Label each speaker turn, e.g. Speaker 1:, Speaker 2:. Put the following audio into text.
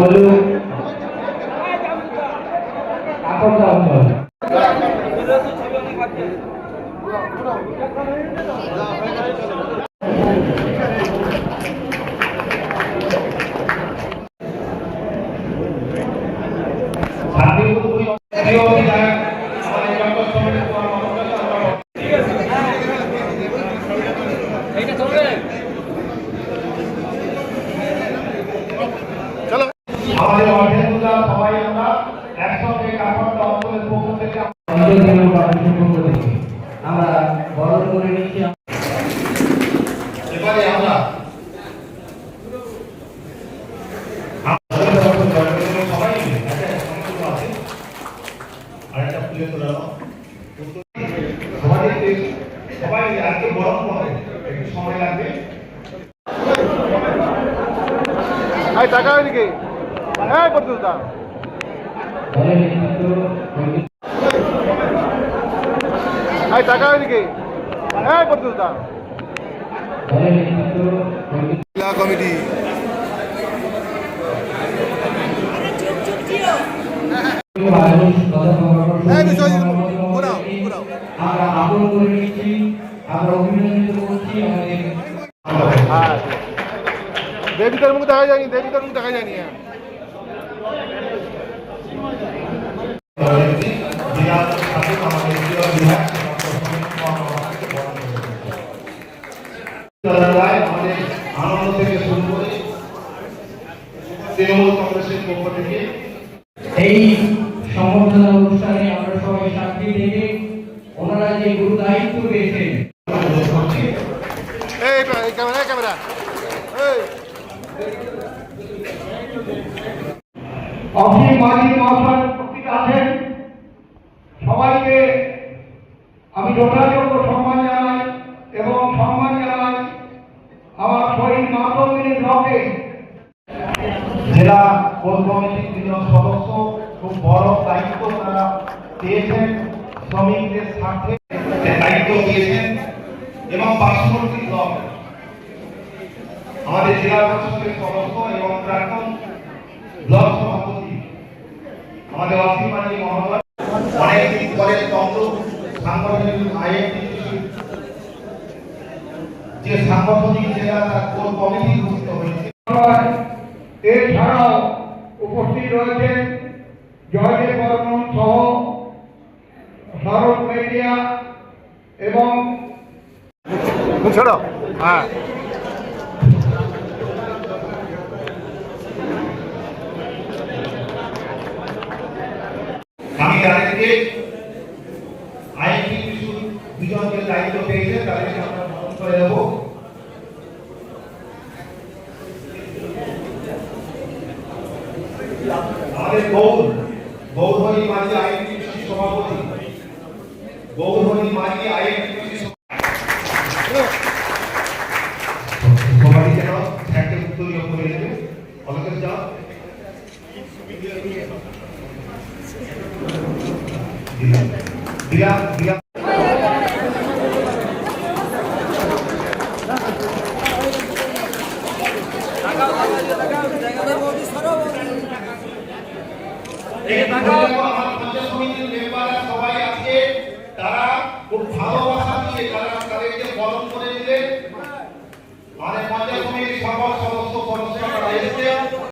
Speaker 1: বলুন। আপন অঞ্চল শান্তিপুর প্রিয় বিধায়ক আমাদের ডক্টর সমীর কুমার মহাশয় আমরা আমাদের অর্ধেন্দুরা সবাই আমরা একসঙ্গে কাঠমান্ডু অঞ্চলের পক্ষ থেকে আমরা বরণ করে নিচ্ছি। এবারে আমরা সবাই আজকে বরণ একটু সময় লাগবে
Speaker 2: টাকা হয়নি কি? এই পর্তুল দা এই টাকা হয়নি কি এই পর্তুল দা কমিটি
Speaker 1: আমরা আপন করে নিচ্ছি আমরা অভিনন্দিত করছি আমাদের
Speaker 2: হ্যাঁ। দেবিতার মুখ দেখা যায়নি দেবিতার মুখ দেখা যায়নি হ্যাঁ
Speaker 1: বিরাট ঠাকুর আমাদের প্রিয় বিধায়ক ডক্টর সমীর কুমার মহাশয়কে বরণ করে নিচ্ছি। খেলাধুলায় আমাদের আনন্দ থেকে শুরু করে তৃণমূল কংগ্রেসের পক্ষ থেকে
Speaker 3: এই সম্বর্ধনা অনুষ্ঠানে আমরা সবাই সাক্ষী থেকে ওনারা যে গুরু দায়িত্ব পেয়েছেন
Speaker 4: অসীম মাঝি মহাশয় আছেন। সবাইকে আমি যথাযোগ্য সম্মান জানাই এবং সম্মান জানাই আমার শহীদ মাতঙ্গিনী ব্লকে।
Speaker 1: জেলা কোর কমিটির সদস্য খুব বড় দায়িত্ব তারা পেয়েছেন শ্রমিকদের স্বার্থে দায়িত্ব দিয়েছেন এবং পার্শ্ববর্তী ব্লক। আমাদের জেলা পরিষদের সদস্য এবং প্রাক্তন ব্লক সভাপতি আমাদের অসীম মাঝি মহোদয় অনেকদিন পরে তন্ত্র সাংগঠনিক যে সাংগঠনিক জেলা তার কোর কমিটি ঘোষিত হয়েছে
Speaker 4: এছাড়াও উপস্থিত রয়েছেন জয়দেব বর্মন সহ শরৎ মেডিয়া এবং
Speaker 2: হ্যাঁ।
Speaker 1: আমি তাদেরকে কিছু দুজনকে দায়িত্ব পেয়েছে, তাদেরকে আমরা গ্রহণ করে দেবো। আমাদের গৌর, গৌরহরি মাঝি আইনটিসি সভাপতি। গৌরহরি মাঝি করে যাও দিলাম। এই পর্যন্ত আমার